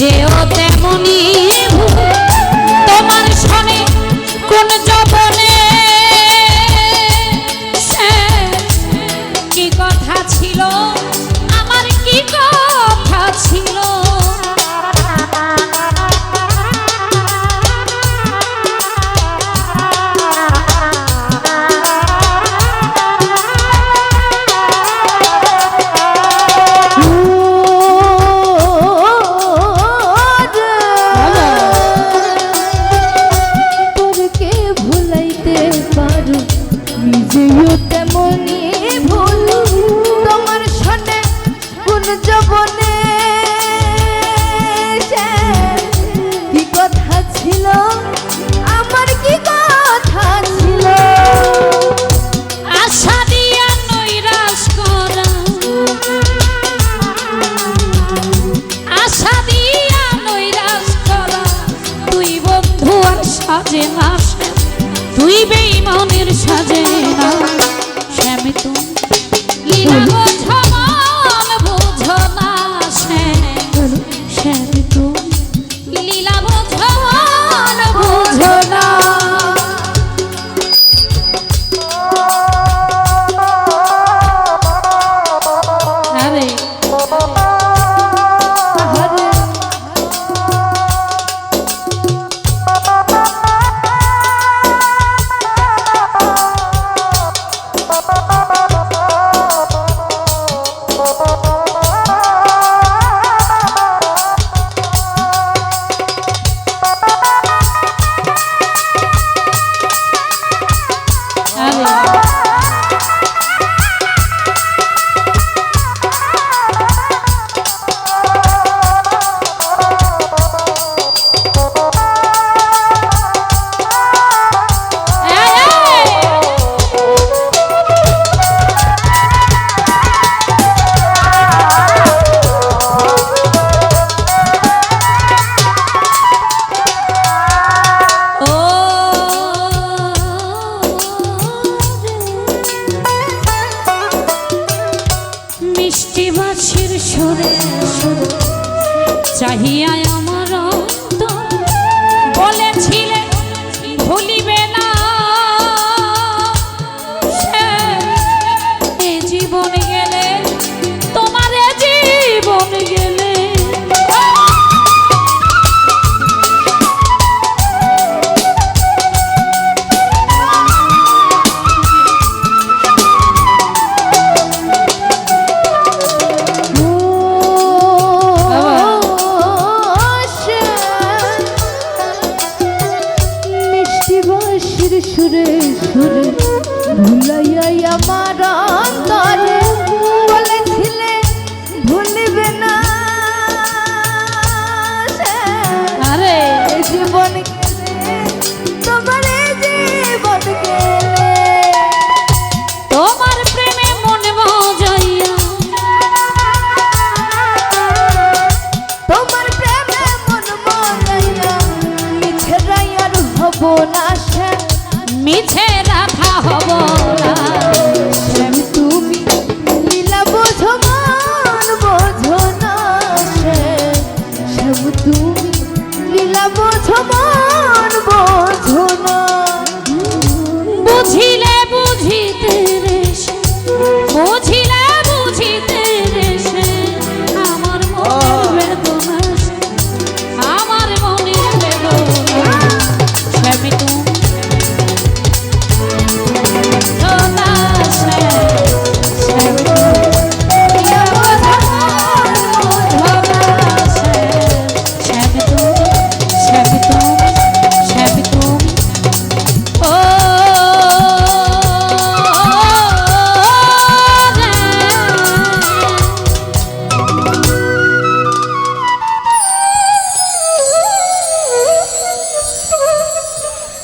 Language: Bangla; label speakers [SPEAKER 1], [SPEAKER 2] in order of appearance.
[SPEAKER 1] নিজেও তেমনি। তোমার সনে কোন কথা ছিল, আমার কথা ছিল? আশা দিয়া নৈরাশ করা। আশা দিয়া নৈরাশ করা। তুই বন্ধু আর সাজে না। তুই বেইমানের সাজে না। শ্যাম তুমি সুরে চাহিয়া
[SPEAKER 2] হব